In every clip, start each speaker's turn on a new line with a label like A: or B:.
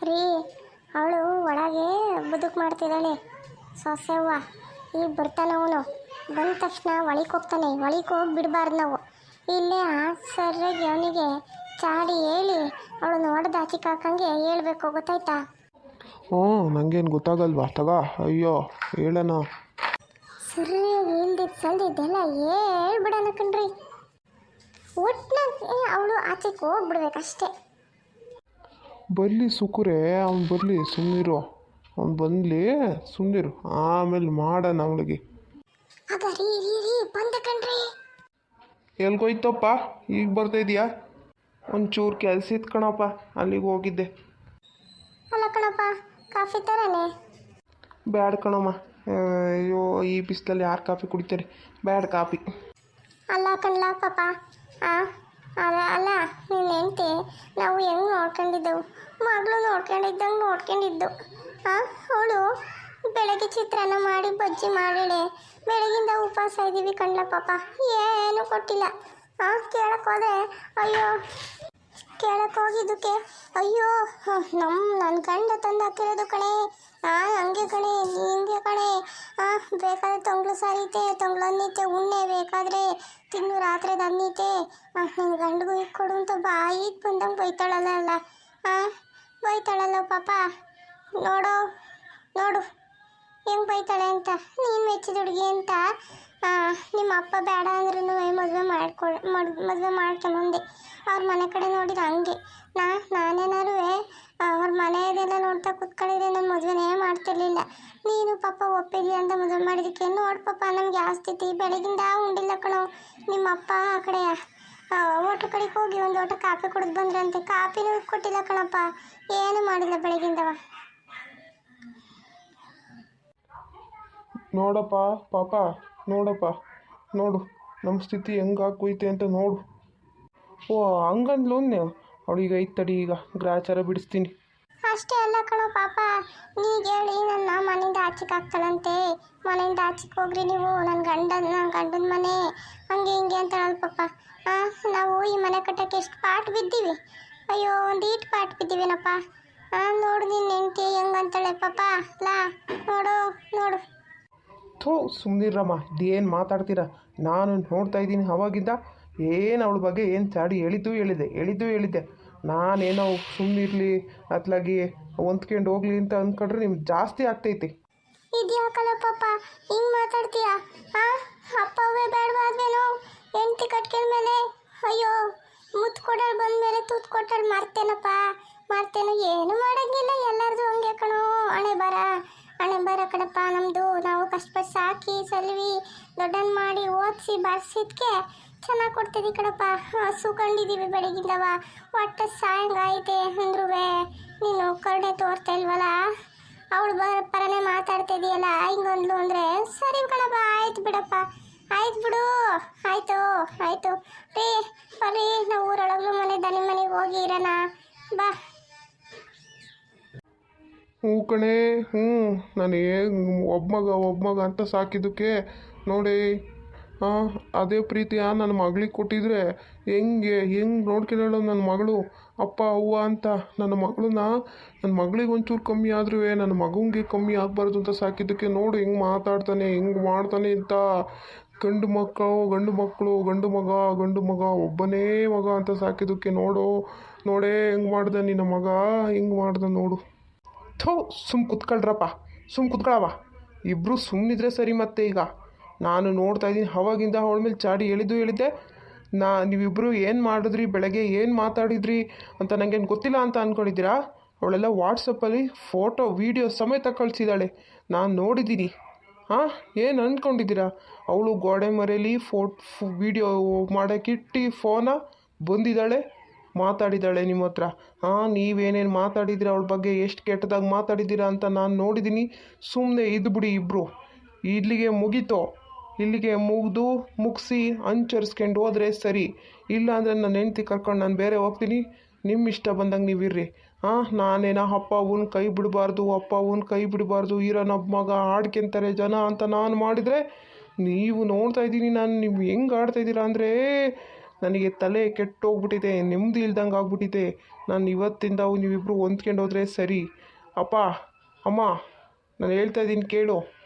A: ರೀ ಅವಳು ಒಳಗೆ ಬದುಕು ಮಾಡ್ತಿದ್ದಾಳೆ. ಸೊಸೆವ್ವ ಈ ಬರ್ತಾನೆ ಅವನು. ಬಂದ ತಕ್ಷಣ ಒಳಗೆ ಹೋಗ್ತಾನೆ. ಒಳಗೆ ಹೋಗಿ ಬಿಡಬಾರ್ದು ನಾವು. ಇಲ್ಲೇ ಸರಿಯಾಗಿ ಅವನಿಗೆ ಚಾಡಿ ಹೇಳಿ ಅವಳು ನೋಡ್ದು ಹಾಕಂಗೆ ಹೇಳ್ಬೇಕು ಗೊತ್ತಾಯ್ತಾ?
B: ಹ್ಞೂ ನನಗೇನು ಗೊತ್ತಾಗಲ್ವಾ? ತಗ ಅಯ್ಯೋ ಹೇಳೋಣ.
A: ಸರಿಯಾಗಿ ಇಲ್ದಿದ್ದು ಸಂದಿದ್ದೆಲ್ಲ ಹೇಳ್ಬಿಡೋಣ ಕಣ್ರಿ. ಒಟ್ಟಿನಾಗ ಅವಳು ಆಚೆಗೆ ಹೋಗ್ಬಿಡ್ಬೇಕಷ್ಟೇ.
B: ಬರಲಿ ಸುಕುರೆ ಅವ್ನು ಬರಲಿ ಸುಮ್ಮನಿರು ಅವ್ನು ಬಂದಲಿ ಸುಮ್ಮನಿರು ಆಮೇಲೆ ಮಾಡೋಣ ಅವಳಿಗೆ.
A: ರೀ ರೀ ರೀ ಬಂದ ಕಣ್ರಿ.
B: ಎಲ್ಗೋಯ್ತಪ್ಪ? ಈಗ ಬರ್ತಾ ಇದೀಯಾ? ಒಂಚೂರು ಕೆಲಸ ಇತ್ತು ಕಣಪ್ಪ ಅಲ್ಲಿಗೆ ಹೋಗಿದ್ದೆ.
A: ಅಲ್ಲ ಕಣಪ್ಪ ಕಾಫಿ ತರನೇ?
B: ಬ್ಯಾಡ ಕಣಮ್ಮ. ಅಯ್ಯೋ ಈ ಬಿಸಿಲಲ್ಲಿ ಯಾರು ಕಾಫಿ ಕುಡಿತಾರೆ? ಬ್ಯಾಡ ಕಾಫಿ.
A: ಅಲ್ಲ ಕಣ್ಲ ಪಾಪ. ಆ ಅಲ್ಲ ಅಲ್ಲ ನಿನ್ನ ಹೆಂಡ್ತಿ ನಾವು ಹೆಂಗೆ ನೋಡ್ಕೊಂಡಿದ್ದೆವು. ಮಗಳು ನೋಡ್ಕೊಂಡಿದ್ದಂಗೆ ನೋಡ್ಕೊಂಡಿದ್ದು. ಹಾಂ ಅವಳು, ಬೆಳಗ್ಗೆ ಚಿತ್ರಾನ್ನ ಮಾಡಿ ಬಜ್ಜಿ ಮಾಡಿಳೆ. ಬೆಳಗಿಂದ ಉಪವಾಸ ಇದ್ದೀವಿ ಕಣ್ಲ ಪಾಪ. ಏನು ಕೊಟ್ಟಿಲ್ಲ. ಹಾಂ ಕೇಳಕ್ಕೆ ಹೋದ್ರೆ ಅಯ್ಯೋ ಕೇಳಕ್ಕೆ ಹೋಗಿದ್ದಕ್ಕೆ. ಅಯ್ಯೋ ನಮ್ಮ ನನ್ನ ಗಂಡ ತಂದು ಹಾಕಿರೋದು ಕಣೆ. ಆ, ಹಂಗೆ ಕಣೆ, ಹಿಂಗೆ ಕಣೆ. ಆ, ಬೇಕಾದ್ರೆ ತೊಂಗ್ಳು ಸಾರಿತೆ ತೊಂಗ್ಳು ಅನ್ನೈತೆ ಉಣ್ಣೆ ಬೇಕಾದ್ರೆ ತಿನ್ನು, ರಾತ್ರಿ ಅನ್ನೀತೆ ನನ್ನ ಗಂಡಿಗೂ ಈಗ ಕೊಡು ಅಂತ ಬಾಯಿಗೆ ಬಂದಂಗೆ ಬೈತಾಳಲ್ಲ ಅಲ್ಲ. ಆ, ಬೈತಾಳಲ್ಲ ಪಾಪ. ನೋಡು ನೋಡು. ಹೆಂಗೆ ಬೈತಾಳೆ ಅಂತ? ನೀನು ಮೆಚ್ಚಿದ ಹುಡುಗಿ ಅಂತ? ನಿಮ್ಮ ಅಪ್ಪ ಬೇಡ ಅಂದ್ರೂ ಮದುವೆ ಮಾಡ್ಕೊ ಮದುವೆ ಮಾಡ್ಕೊಂಬಂದೆ ಅವ್ರ ಮನೆ ಕಡೆ ನೋಡಿದ್ರೆ ಹಂಗೆ. ನಾ ನಾನೇನಾರು ಅವ್ರ ಮನೆಯದೆಲ್ಲ ನೋಡ್ತಾ ಕೂತ್ಕೊಂಡಿದ್ರೆ ನಾನು ಮದುವೆನೇ ಮಾಡ್ತಿರ್ಲಿಲ್ಲ. ನೀನು ಪಾಪ ಒಪ್ಪಿದ್ಯ ಅಂತ ಮದುವೆ ಮಾಡಿದ್ದಕ್ಕೆ? ನೋಡಿ ಪಾಪ, ನಮ್ಗೆ ಯಾವ ಸ್ಥಿತಿ? ಬೆಳಗಿಂದ ಉಂಡಿಲ್ಲ ಕಣೋ. ನಿಮ್ಮ ಅಪ್ಪ ಆ ಕಡೆ ಓಟು ಕಡೆಗೆ ಹೋಗಿ ಒಂದು ಓಟ ಕಾಫಿ ಕುಡಿದು ಬಂದ್ರಂತೆ. ಕಾಫಿನೂ ಕೊಟ್ಟಿಲ್ಲ ಕಣಪ್ಪ. ಏನು ಮಾಡಿಲ್ಲ ಬೆಳಗಿಂದವ?
B: ನೋಡಪ್ಪ, ಪಾಪ, ನೋಡಪ್ಪ, ನೋಡು ನಮ್ಮ ಸ್ಥಿತಿ ಹೆಂಗಾಗೋಯ್ತೆ ಅಂತ ನೋಡು. ಓ ಹಂಗಂದ್ಲು ಅವಳಿಗೆ ಐದು ತಡಿ ಈಗ, ಗ್ರಾಚಾರ ಬಿಡಿಸ್ತೀನಿ.
A: ಅಷ್ಟೇ ಅಲ್ಲ ಕಣೋ ಪಾಪ ನೀಗ ಹೇಳಿ ನನ್ನ ಮನೆಯಿಂದ ಆಚೆಗೆ ಹಾಕ್ತಾಳಂತೆ ಮನೆಯಿಂದ ಆಚೆಗೆ ಹೋಗ್ರಿ ನೀವು ನನ್ನ ಗಂಡ ನನ್ನ ಗಂಡನ ಮನೆ. ಹಂಗೆ ಹಿಂಗೆ ಅಂತ ಪಾಪ. ಹಾಂ ನಾವು ಈ ಮನೆ ಕಟ್ಟಕ್ಕೆ ಎಷ್ಟು ಪಾಟ್ ಬಿದ್ದೀವಿ? ಅಯ್ಯೋ, ಒಂದು ಈಟ್ ಪಾಟ್ ಬಿದ್ದೀವಿನಪ್ಪ? ನೋಡು ನಿನ್ನ ಹೆಂಡತಿ ಹೆಂಗಂತಾಳೆ ಪಾಪ. ಲಾ, ನೋಡು ನೋಡು.
B: ಥೋ ಸುಮ್ಮನಿರಮ್ಮ ಇದೇನು ಮಾತಾಡ್ತೀರಾ? ನಾನು ನೋಡ್ತಾ ಇದ್ದೀನಿ ಅವಾಗಿಂದ. ಏನು ಅವಳ ಬಗ್ಗೆ ಏನು ಚಾಡಿ ಹೇಳಿದ್ದು ಹೇಳಿದೆ ಹೇಳಿದ್ದು ಹೇಳಿದ್ದೆ. ನಾನೇನೋ ಸುಮ್ಮನಿರಲಿ ಅತ್ಲಾಗಿ ಹೊಂದ್ಕೊಂಡು ಹೋಗ್ಲಿ ಅಂತ ಅಂದ್ಕೊಂಡ್ರೆ ನಿಮ್ಗೆ ಜಾಸ್ತಿ ಆಗ್ತೈತಿ.
A: ಇದ್ಯಾಕಲ್ಲ ಪಾಪ, ಹಿಂಗ್ ಮಾತಾಡ್ತೀಯಾ? ಹಾ ಅಪ್ಪವೇ ಬೇಡವಾದ್ವೇನೋ ಹೆಂಡತಿ ಕಟ್ಕೊಂಡ್ಮೇಲೆ ಅಯ್ಯೋ ಮುತ್ತು ಬಂದ ಬಂದ್ಮೇಲೆ ತೂತ್ ಕೊಟ್ಟಳು ಮಾಡ್ತೇನಪ್ಪ ಮಾಡ್ತೇನೆ ಏನು ಮಾಡಂಗಿಲ್ಲ ಎಲ್ಲರದು ಹಂಗೆ ಕಣೋ, ಹಣೆ ಬರ ಬರ ಕಣಪ್ಪ ನಮ್ಮದು ನಾವು ಕಷ್ಟಪಟ್ಟು ಸಾಕಿ, ಸಲ್ವಿ, ದೊಡ್ಡನ್ ಮಾಡಿ ಓದಿಸಿ, ಬರ್ಸಿದ್ಕೆ ಚೆನ್ನಾಗಿ ಕೊಡ್ತಿದ್ದೀವಿ ಕಣಪ್ಪ. ಹಸು ಕಂಡಿದ್ದೀವಿ ಬೆಳಗಿಂದವ. ಒಟ್ಟು ಐತೆ ಅಂದ್ರೂ ನೀನು ಕರುಣೆ ತೋರ್ತಾ ಇಲ್ವಲ್ಲ? ಅವಳು ಬರ ಪರನೇ ಮಾತಾಡ್ತಾ ಹಿಂಗೊಂದ್ಲು ಅಂದ್ರೆ ಸರಿ ಕಣಪ್ಪ, ಆಯ್ತು ಬಿಡಪ್ಪ. ಆಯ್ತು ಬಿಡು. ಆಯಿತು ಆಯಿತು. ರೀ, ಬರ್ರಿ, ನಾವು ಊರೊಳಗ್ಲು ಮನೆ ದನಿ ಮನೆಗೆ ಹೋಗಿ ಇರೋಣ. ಬಾ.
B: ಹ್ಞೂ ಕಣೆ, ಹ್ಞೂ. ನಾನು ಒಬ್ಬ ಮಗ ಒಬ್ಬ ಮಗ ಅಂತ ಸಾಕಿದ್ದಕ್ಕೆ ನೋಡಿ ಹಾಂ ಅದೇ ಪ್ರೀತಿಯ ನನ್ನ ಮಗಳಿಗೆ ಕೊಟ್ಟಿದ್ರೆ? ಹೆಂಗೆ ಹೆಂಗೆ ನೋಡ್ಕೊಳ್ಳೋ ನನ್ನ ಮಗಳು? ಅಪ್ಪ, ಅವ್ವ ಅಂತ ನನ್ನ ಮಗಳನ್ನ ನನ್ನ ಮಗಳಿಗೆ ಒಂಚೂರು ಕಮ್ಮಿ ಆದ್ರೂ ನನ್ನ ಮಗನಿಗೆ ಕಮ್ಮಿ ಆಗಬಾರ್ದು ಅಂತ ಸಾಕಿದ್ದಕ್ಕೆ ನೋಡು, ಹೆಂಗೆ ಮಾತಾಡ್ತಾನೆ, ಹೆಂಗೆ ಮಾಡ್ತಾನೆ ಅಂತ. ಗಂಡು ಮಕ್ಕಳು ಗಂಡು ಮಕ್ಕಳು, ಗಂಡು ಮಗ ಗಂಡು ಮಗ, ಒಬ್ಬನೇ ಮಗ ಅಂತ ಸಾಕಿದ್ದಕ್ಕೆ ನೋಡು. ನೋಡೇ, ಹೆಂಗೆ ಮಾಡ್ದೆ ನಿನ್ನ ಮಗ? ಹೆಂಗೆ ಮಾಡ್ದೆ ನೋಡು. ಥೋ, ಸುಮ್ ಕುತ್ಕೊಳ್ರಪ್ಪ. ಸುಮ್ ಕುತ್ಕೊಳವ ಇಬ್ಬರು ಸುಮ್ಮನಿದ್ರೆ ಸರಿ ಮತ್ತೆ ಈಗ. ನಾನು ನೋಡ್ತಾ ಇದ್ದೀನಿ ಅವಾಗಿಂದ ಅವಳ ಮೇಲೆ ಚಾಡಿ ಹೇಳಿದ್ದು ಹೇಳಿದ್ದೆ ನಾ ನೀವಿಬ್ಬರು ಏನು ಮಾಡಿದ್ರಿ, ಬೆಳಗ್ಗೆ ಏನು ಮಾತಾಡಿದ್ರಿ ಅಂತ ನನಗೇನು ಗೊತ್ತಿಲ್ಲ ಅಂತ ಅಂದ್ಕೊಂಡಿದ್ದೀರಾ ಅವಳೆಲ್ಲ ವಾಟ್ಸಪ್ಪಲ್ಲಿ ಫೋಟೋ, ವೀಡಿಯೋ ಸಮೇತ ಕಳಿಸಿದ್ದಾಳೆ. ನಾನು ನೋಡಿದ್ದೀನಿ. ಹಾಂ ಏನು ಅಂದ್ಕೊಂಡಿದ್ದೀರಾ ಅವಳು ಗೋಡೆ ಮರೆಯಲ್ಲಿ ಫೋಟ್ ವೀಡಿಯೋ ಮಾಡೋಕ್ಕಿಟ್ಟು ಫೋನ ಬಂದಿದ್ದಾಳೆ. ಮಾತಾಡಿದ್ದಾಳೆ ನಿಮ್ಮ ಹತ್ರ? ಹಾಂ ನೀವೇನೇನು ಮಾತಾಡಿದ್ದೀರ? ಅವಳ ಬಗ್ಗೆ ಎಷ್ಟು ಕೆಟ್ಟದಾಗಿ ಮಾತಾಡಿದ್ದೀರಾ ಅಂತ ನಾನು ನೋಡಿದ್ದೀನಿ ಸುಮ್ಮನೆ ಇದ್ಬಿಡಿ ಇಬ್ಬರು ಇಲ್ಲಿಗೆ ಮುಗಿತೋ. ಇಲ್ಲಿಗೆ ಮುಗಿದು, ಮುಗಿಸಿ, ಅಂಚರಿಸ್ಕೊಂಡು ಹೋದರೆ ಸರಿ. ಇಲ್ಲ ಅಂದರೆ ನನ್ನ ಹೆಂಡ್ತಿ ಕರ್ಕೊಂಡು ನಾನು ಬೇರೆ ಹೋಗ್ತೀನಿ. ನಿಮ್ಮ ಇಷ್ಟ ಬಂದಂಗೆ ನೀವಿರ್ರಿ. ಹಾಂ ನಾನೇನ ಅಪ್ಪ ಅವನ ಕೈ ಬಿಡಬಾರ್ದು, ಅಪ್ಪ ಅವನ ಕೈ ಬಿಡಬಾರ್ದು ಇರೋನೊಬ್ಬ ಮಗ ಆಡ್ಕೊಂತಾರೆ ಜನ ಅಂತ ನಾನು ಮಾಡಿದರೆ, ನೀವು ನೋಡ್ತಾ ಇದ್ದೀನಿ ನಾನು, ನೀವು ಹೆಂಗೆ ಆಡ್ತಾ ಇದ್ದೀರಾ ಅಂದರೆ ನನಗೆ ತಲೆ ಕೆಟ್ಟೋಗ್ಬಿಟ್ಟಿದೆ, ನೆಮ್ಮದಿ ಇಲ್ದಂಗೆ ಆಗ್ಬಿಟ್ಟಿದೆ. ನಾನು ಇವತ್ತಿಂದ ನೀವಿಬ್ಬರು ಹೊಂದ್ಕೊಂಡು ಹೋದರೆ ಸರಿ. ಅಪ್ಪ, ಅಮ್ಮ, ನಾನು ಹೇಳ್ತಾ ಇದ್ದೀನಿ ಕೇಳು.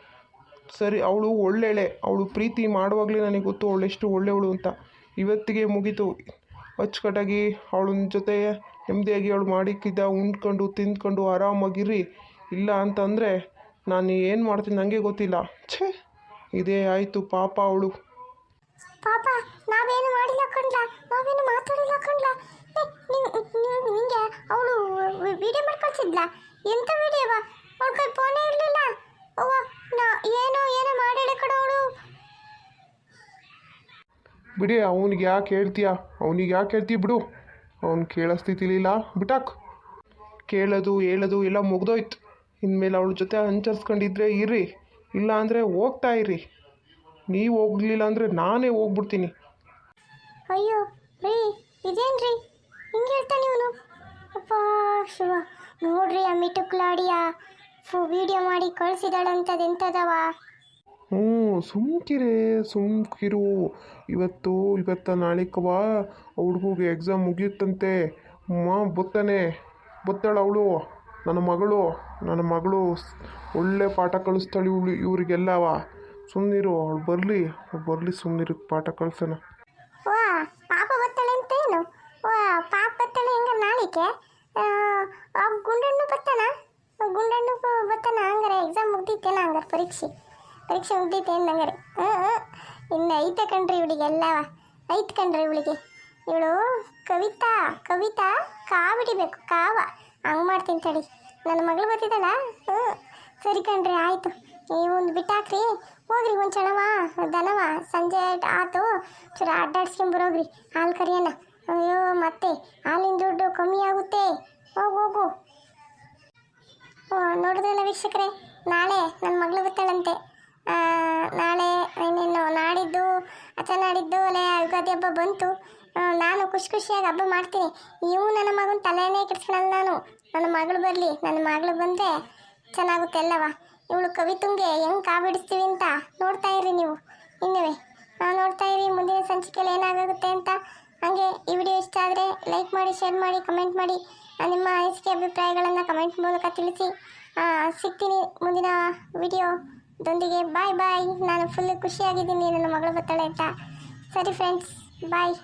B: ಸರಿ, ಅವಳು ಒಳ್ಳೆಳೆ. ಅವಳು ಪ್ರೀತಿ ಮಾಡುವಾಗಲೇ ನನಗೆ ಗೊತ್ತು ಅವಳು ಎಷ್ಟು ಒಳ್ಳೆಯವಳು ಅಂತ. ಇವತ್ತಿಗೆ ಮುಗೀತು. ಅಚ್ಚುಕಟ್ಟಾಗಿ ಅವಳ ಜೊತೆ ನೆಮ್ಮದಿಯಾಗಿ ಅವಳು ಮಾಡಿಕ್ಕಿದ್ದ ಉಂಡ್ಕೊಂಡು ತಿಂದ್ಕೊಂಡು ಆರಾಮಾಗಿರ್ರಿ. ಇಲ್ಲ ಅಂತಂದರೆ ನಾನು ಏನು ಮಾಡ್ತೀನಿ ನನಗೆ ಗೊತ್ತಿಲ್ಲ. ಛೇ, ಇದೇ ಆಯಿತು ಪಾಪ ಅವಳು.
A: ಪಾಪ, ನಾವೇನು ಮಾಡಿಲ್ಲ ಕಣ್ಲ ನಾವೇನು ಮಾತಾಡಿಲ್ಲ ಕಣ್ಲ. ನಿಂಗೆ ಅವಳು ವಿಡಿಯೋ ಮಾಡ್ಕೊಳ್ಸಿದ್ಲ ಎಂತ ವಿಡಿಯೋವ ಅವಳ ಕೈ ಫೋನೇ ಇರಲಿಲ್ಲ. ಅವ್ವ, ನಾ ಏನೋ ಏನೋ ಕಣ ಅವಳು?
B: ಬಿಡಿ, ಅವನಿಗೆ ಯಾಕೆ ಹೇಳ್ತೀಯ? ಅವನಿಗೆ ಯಾಕೆ ಹೇಳ್ತೀಯ ಬಿಡು. ಅವ್ನು ಕೇಳೋ ಸ್ಥಿತಿಲಿಲ್ಲ ಬಿಟಾಕ್ ಕೇಳೋದು, ಹೇಳೋದು ಎಲ್ಲ ಮುಗ್ದೋಯ್ತು. ಇನ್ಮೇಲೆ ಅವಳ ಜೊತೆ ಹಂಚರ್ಸ್ಕೊಂಡಿದ್ರೆ ಇರ್ರಿ. ಇಲ್ಲ ಅಂದರೆ ಹೋಗ್ತಾ ಇರ್ರಿ. ನೀವು ಹೋಗ್ಲಿಲ್ಲ ಅಂದರೆ ನಾನೇ ಹೋಗ್ಬಿಡ್ತೀನಿ.
A: ಅಯ್ಯೋ, ರೀ, ಇದೇನ್ರಿ? ಹಿಂಗೆ ಹೇಳ್ತಾನೆ ಇವನು ಅಪ್ಪ, ಶಿವ, ನೋಡ್ರಿ ಆ ಮಿಟುಕ್ಲಾಡಿಯ ಫು, ವಿಡಿಯೋ ಮಾಡಿ ಕಳ್ಸಿದಾಳಂತದ್ದು ಎಂತದವ?
B: ಹ್ಞೂ, ಸುಮ್ಕಿರೆ, ಸುಮ್ಕಿರು. ಇವತ್ತು, ಇವತ್ತ ನಾಳೆಕವ ಹುಡುಗಿಗೆ ಎಕ್ಸಾಮ್ ಮುಗಿಯುತ್ತಂತೆ. ಮಾ, ಬತ್ತಾನೆ. ಬತ್ತಾಳ ಅವಳು, ನನ್ನ ಮಗಳು ನನ್ನ ಮಗಳು ಒಳ್ಳೆ ಪಾಠ ಕಳಿಸ್ತಾಳೆ ಇವಳು ಇವರಿಗೆಲ್ಲವ ಸುಮ್ಮನಿರು ಅವಳು ಬರಲಿ ಬರಲಿ ಸುಮ್ಮನಿರು ಪಾಠ ಕಳ್ಸೋಣ
A: ವಾ ಪಾಪ ಬತ್ತಾಳೆ ಅಂತೇನು ವಾ ಪಾಪ ಬತ್ತಾಳೆ ಹೆಂಗ ನಾಳಿಕೆ ಆ, ಆ ಗುಂಡಣ್ಣು ಬತ್ತಾನ ಗುಂಡಣ್ಣು ಬತ್ತಾನ ಹಂಗಾರೆ ಎಕ್ಸಾಮ್ ಮುಗ್ದಿತ್ತೇನ ಹಂಗಾರೆ ಪರೀಕ್ಷೆ. ಪರೀಕ್ಷೆ ಮುಗ್ದಿತ್ತೆ ಹಂಗಾರೆ ಹ್ಞೂ ಇನ್ನು ಐತೆ ಕಣ್ರಿ ಇವಳಿಗೆ ಎಲ್ಲವ ಐತೆ ಕಣ್ರಿ ಇವಳಿಗೆ. ಇವಳು ಕವಿತಾ ಕವಿತಾ, ಕಾವ್ ಹಿಡಿಬೇಕು, ಕಾವ. ಹಂಗೆ ಮಾಡ್ತೀನಿ ತಡಿ. ನನ್ನ ಮಗಳು ಬರ್ತಿದ್ದಾಳ? ಹ್ಞೂ ಸರಿ ಕಣ್ರಿ, ಆಯಿತು. ಒಂದು ಬಿಟ್ಟಾಕ್ರಿ. ಹೋಗ್ರಿ ಒಂದು ಚಣವ ದನವ. ಸಂಜೆ ಆತು. ಚೂರ ಅಡ್ಡಾಡ್ಸ್ಕೊಂಬರೋಗ್ರಿ ಹಾಲು ಕರಿಯೋಣ. ಅಯ್ಯೋ, ಮತ್ತೆ ಹಾಲಿನ ದುಡ್ಡು ಕಮ್ಮಿ ಆಗುತ್ತೆ. ಹೋಗು ಹೋಗು. ನೋಡಿದ್ರಲ್ಲ ವೀಕ್ಷಕರೇ, ನಾಳೆ ನನ್ನ ಮಗಳು ಬರ್ತಾಳಂತೆ. ನಾಳೆ ಇನ್ನೇನು ನಾಡಿದ್ದು ಅಥವಾ ನಾಡಿದ್ದು ಅಲ್ಲೇ ಯುಗಾದಿ ಹಬ್ಬ ಬಂತು. ನಾನು ಖುಷಿ ಖುಷಿಯಾಗಿ ಹಬ್ಬ ಮಾಡ್ತೀನಿ. ಇವು ನನ್ನ ಮಗನ ತಲೆನೇ ಕೆಡ್ಸ್ಕೊಳಲ್ಲ ನಾನು. ನನ್ನ ಮಗಳು ಬರಲಿ, ನನ್ನ ಮಗಳು ಬಂದರೆ ಚೆನ್ನಾಗುತ್ತೆ ಅಲ್ಲವ? ಇವಳು ಕವಿತುಂಗೆ ಹೆಂಗೆ ಕಾಬಿಡಿಸ್ತೀವಿ ಅಂತ ನೋಡ್ತಾ ಇರಿ ನೀವು. ಇನ್ನುವೆ ನಾವು ನೋಡ್ತಾ ಇರಿ, ಮುಂದಿನ ಸಂಚಿಕೆಯಲ್ಲಿ ಏನಾಗುತ್ತೆ ಅಂತ. ಹಾಗೆ ಈ ವಿಡಿಯೋ ಇಷ್ಟ ಆದರೆ ಲೈಕ್ ಮಾಡಿ ಶೇರ್ ಮಾಡಿ ಕಮೆಂಟ್ ಮಾಡಿ ನಿಮ್ಮ ಅನಿಸಿಕೆ ಅಭಿಪ್ರಾಯಗಳನ್ನು ಕಮೆಂಟ್ ಮೂಲಕ ತಿಳಿಸಿ. ಸಿಗ್ತೀನಿ ಮುಂದಿನ ವಿಡಿಯೋದೊಂದಿಗೆ. ಬಾಯ್ ಬಾಯ್ ನಾನು ಫುಲ್ ಖುಷಿಯಾಗಿದ್ದೀನಿ ನನ್ನ ಮಗಳು ಬರ್ತಾಳೆ ಅಂತ. ಸರಿ ಫ್ರೆಂಡ್ಸ್ ಬಾಯ್